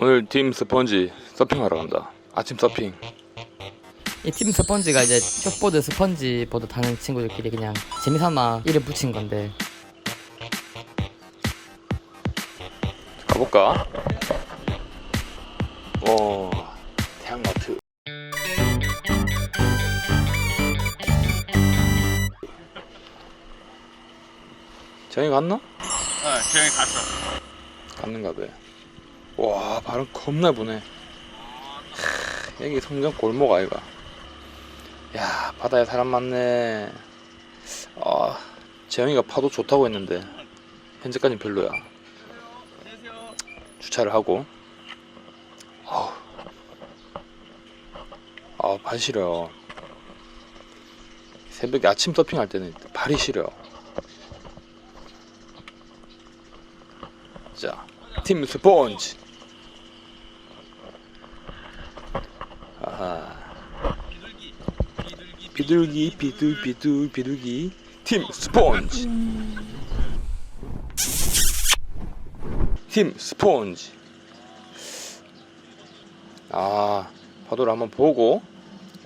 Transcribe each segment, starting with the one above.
오늘 팀 스펀지 서핑하러 간다. 아침 서핑. 이 팀 스펀지가 이제 쇼보드 스펀지 보드 타는 친구들끼리 그냥 재미삼아 이름 붙인 건데 가볼까? 오, 태양마트. 정이 갔나? 어, 지영이 갔어. 갔는가 봐. 와, 바람 겁나 부네. 하, 여기 성전 골목 아이가. 야, 바다에 사람 많네. 아, 재영이가 파도 좋다고 했는데 현재까지 별로야. 주차를 하고. 아우, 아, 발 시려. 새벽에 아침 서핑할 때는 발이 시려. 자, 팀 스폰지. 아하. 비둘기, 비둘, 비둘, 비둘기. 팀 스폰지. 팀 스폰지. 아, 파도를 한번 보고,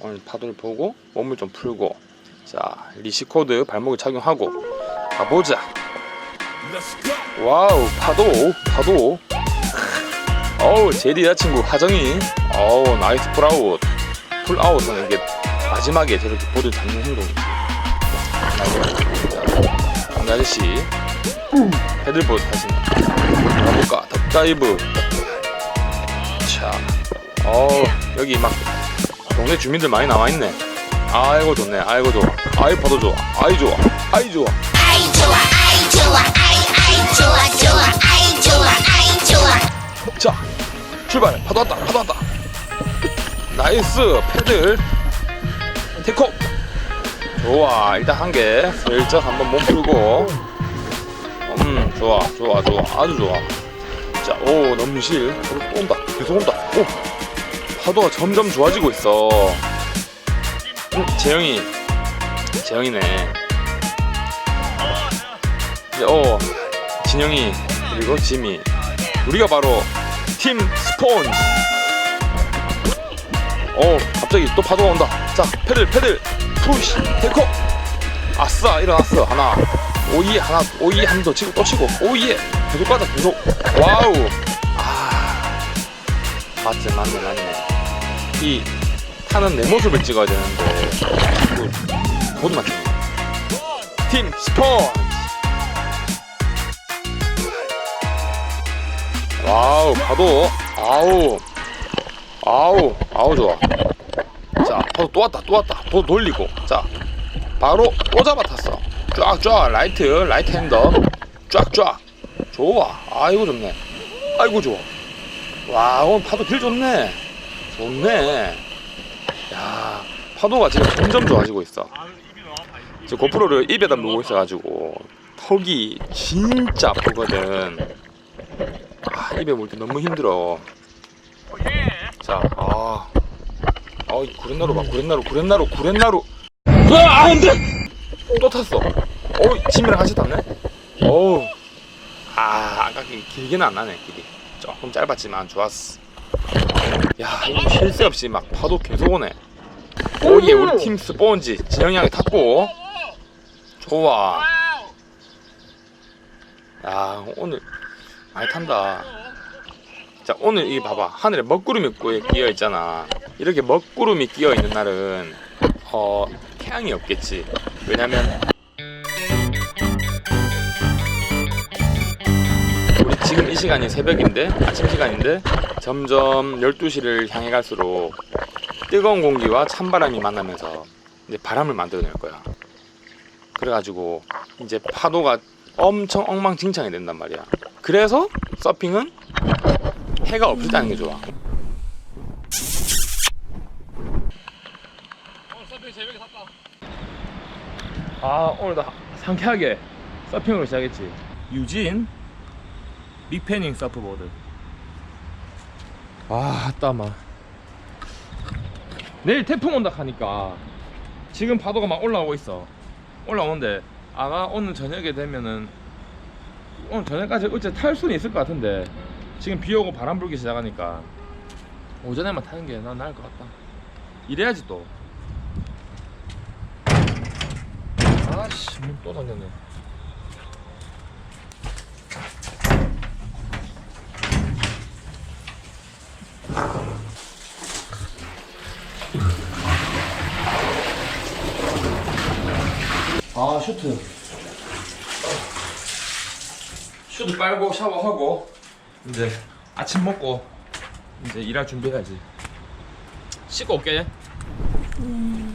오늘 파도를 보고, 몸을 좀 풀고, 자, 리시코드 발목에 착용하고, 가보자. 와우 파도 파도 어우 제디 여자친구 하정이. 어우 나이스 풀아웃. 풀아웃은 이게 마지막에 저렇게 보드 잡는 행동이지. 자, 강대 아저씨. 패들보드 타시네 가볼까? 덕다이브. 자 어우 여기 막 동네 주민들 많이 나와있네. 아이고 좋네. 아이고 좋아. 아이 파도 좋아. 아이 좋아. 아이 좋아. 아이 좋아. 아이 좋아. 아이 아이 좋아. 좋아. 아이 좋아. 아이 좋아. 자 출발. 파도 왔다 파도 왔다. 나이스 패들. 테이크 좋아 일단 한 개. 슬쩍 한번 몸 풀고. 음 좋아 좋아 좋아. 아주 좋아. 자오 넘실. 또 온다. 계속 온다. 오. 파도가 점점 좋아지고 있어. 음, 재영이. 재영이네. 어 진영이 그리고 지미. 우리가 바로 팀 스폰지. 어, 갑자기 또 파도가 온다. 자, 패들, 패들, 푸시, 테이커. 아싸, 일어났어. 하나. 오예, 하나, 오예, 한번더 치고 또 치고. 오예. 계속 가자, 계속. 와우. 아. 맞지, 맞네, 맞네. 이 타는 내 모습을 찍어야 되는데. 찍네. 팀 스폰지. 와우 파도 아우. 아우 아우 좋아. 자 파도 또 왔다 또 왔다. 또 돌리고. 자 바로 또 잡아탔어. 쫙쫙 라이트 라이트 핸더. 쫙쫙. 좋아. 아이고 좋네. 아이고 좋아. 와 오늘 파도 길 좋네. 좋네. 야 파도가 지금 점점 좋아지고 있어. 지금 고프로를 입에다 물고 있어가지고 턱이 진짜 아프거든. 아, 입에 물 때 너무 힘들어. 자, 아, 아, 이 구렛나루 봐, 구렛나루, 구렛나루, 구렛나루. 아, 안 돼! 또 탔어. 어우, 짐이랑 같이 탔네? 어우, 아, 아까 그 길게는 안 나네, 길이. 조금 짧았지만 좋았어. 야, 쉴 새 없이 막 파도 계속 오네. 오예, 우리 팀 스폰지, 진영이 형이 탔고. 좋아. 야, 오늘 많이 탄다. 자, 오늘 이 봐봐. 하늘에 먹구름이 끼- 끼어 있잖아. 이렇게 먹구름이 끼어 있는 날은 어 태양이 없겠지. 왜냐면 우리 지금 이 시간이 새벽인데 아침 시간인데 점점 12시를 향해 갈수록 뜨거운 공기와 찬바람이 만나면서 이제 바람을 만들어낼 거야. 그래가지고 이제 파도가 엄청 엉망진창이 된단 말이야. 그래서 서핑은 해가 없을 때 하는 게 좋아. 아 오늘도 상쾌하게 서핑으로 시작했지. 유진 빅패닝 서프보드. 아 따마. 내일 태풍 온다 하니까 지금 파도가 막 올라오고 있어. 올라오는데 아마 오늘 저녁에 되면은 오늘 저녁까지 어째 탈 수는 있을 것 같은데 지금 비 오고 바람 불기 시작하니까 오전에만 타는 게 난 나을 것 같다. 이래야지 또. 아씨, 문또 잠겼네. 아, 슈트. 슈트 빨고 샤워하고 이제 아침 먹고 이제 일할 준비해야지. 씻고 올게. 고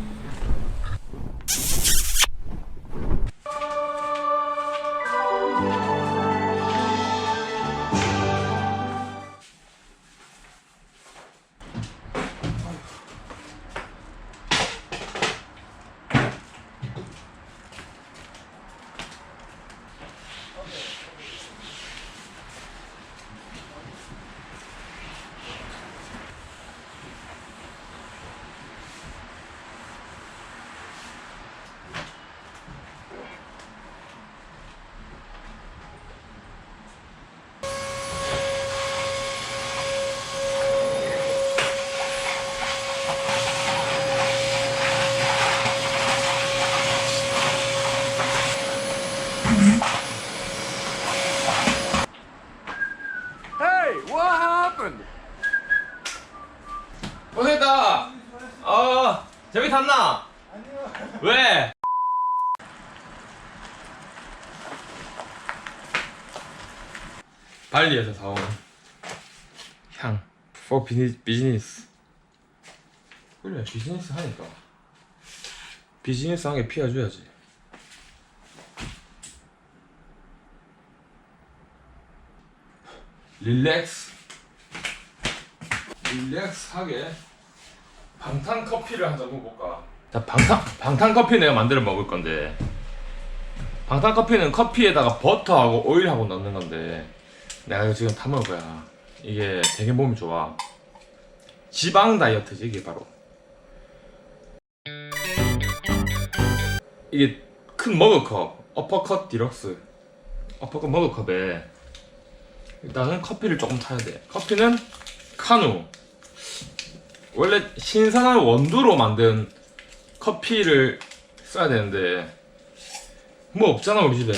탔나? 왜? 발리에서 사온 향. for 비즈니스. 그래, 비즈니스 하니까. 비즈니스 하게 피워줘야지. 릴렉스. 릴렉스하게 방탄 커피를 한 잔 먹어볼까? 자 방탄 방탄 커피 내가 만들어 먹을 건데 방탄 커피는 커피에다가 버터하고 오일하고 넣는 건데 내가 이거 지금 타 먹을 거야. 이게 되게 몸이 좋아. 지방 다이어트지 이게 바로. 이게 큰 머그컵 어퍼컷 디럭스 어퍼컷 머그컵에 일단은 커피를 조금 타야 돼. 커피는 카누 원래 신선한 원두로 만든 커피를 써야 되는데. 뭐 없잖아 우리 집에.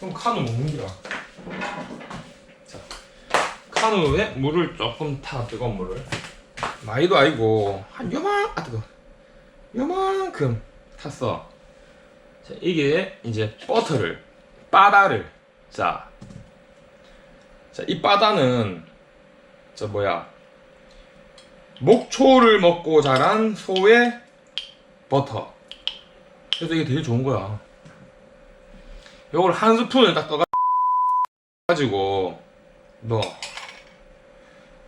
그럼 카누 먹는 기라. 자 카누에 물을 조금 타 뜨거운 물을. 많이도 아니고 한 요만 아 뜨거. 요만큼 탔어. 자 이게 이제 버터를 바다를. 자 자, 이 바다는 저 뭐야 목초를 먹고 자란 소의 버터. 그래서 이게 되게 좋은 거야. 요걸 한 스푼을 딱 떠가지고 넣어.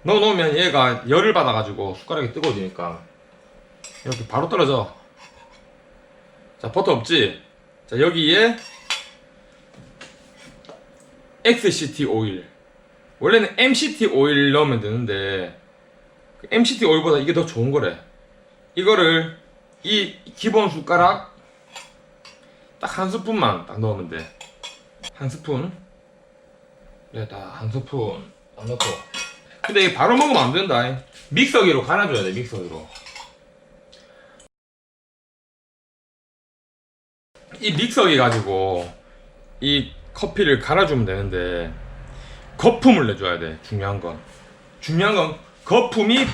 넣어 놓으면 얘가 열을 받아가지고 숟가락이 뜨거워지니까 이렇게 바로 떨어져. 자 버터 없지? 자 여기에 XCT 오일. 원래는 MCT 오일 넣으면 되는데 그 MCT 오일보다 이게 더 좋은 거래. 이거를 이 기본 숟가락 딱 한 스푼만 딱 넣으면 돼. 한 스푼. 그래, 딱한 스푼 딱 넣고. 근데 이게 바로 먹으면 안 된다. 믹서기로 갈아줘야 돼, 믹서기로. 이 믹서기 가지고 이 커피를 갈아주면 되는데 거품을 내줘야 돼 중요한 건 중요한 건 거품이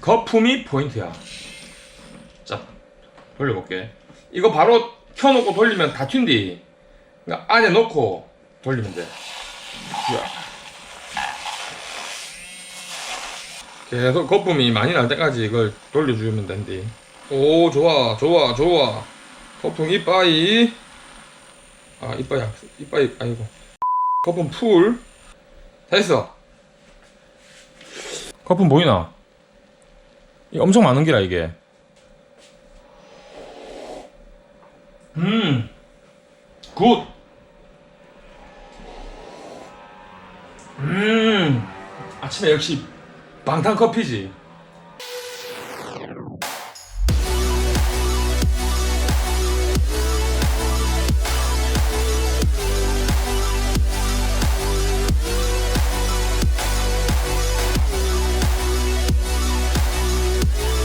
거품이 포인트야. 자 돌려볼게. 이거 바로 켜놓고 돌리면 다 튄디. 그러니까 안에 넣고 돌리면 돼. 야. 계속 거품이 많이 날 때까지 이걸 돌려주면 된디. 오 좋아 좋아 좋아. 거품 이빠이. 아 이빠이 이빠이 아이고. 거품 풀. 됐어. 거품 보이나? 이 엄청 많은 기라 이게. 음, 굿. 음, 아침에 역시 방탄 커피지.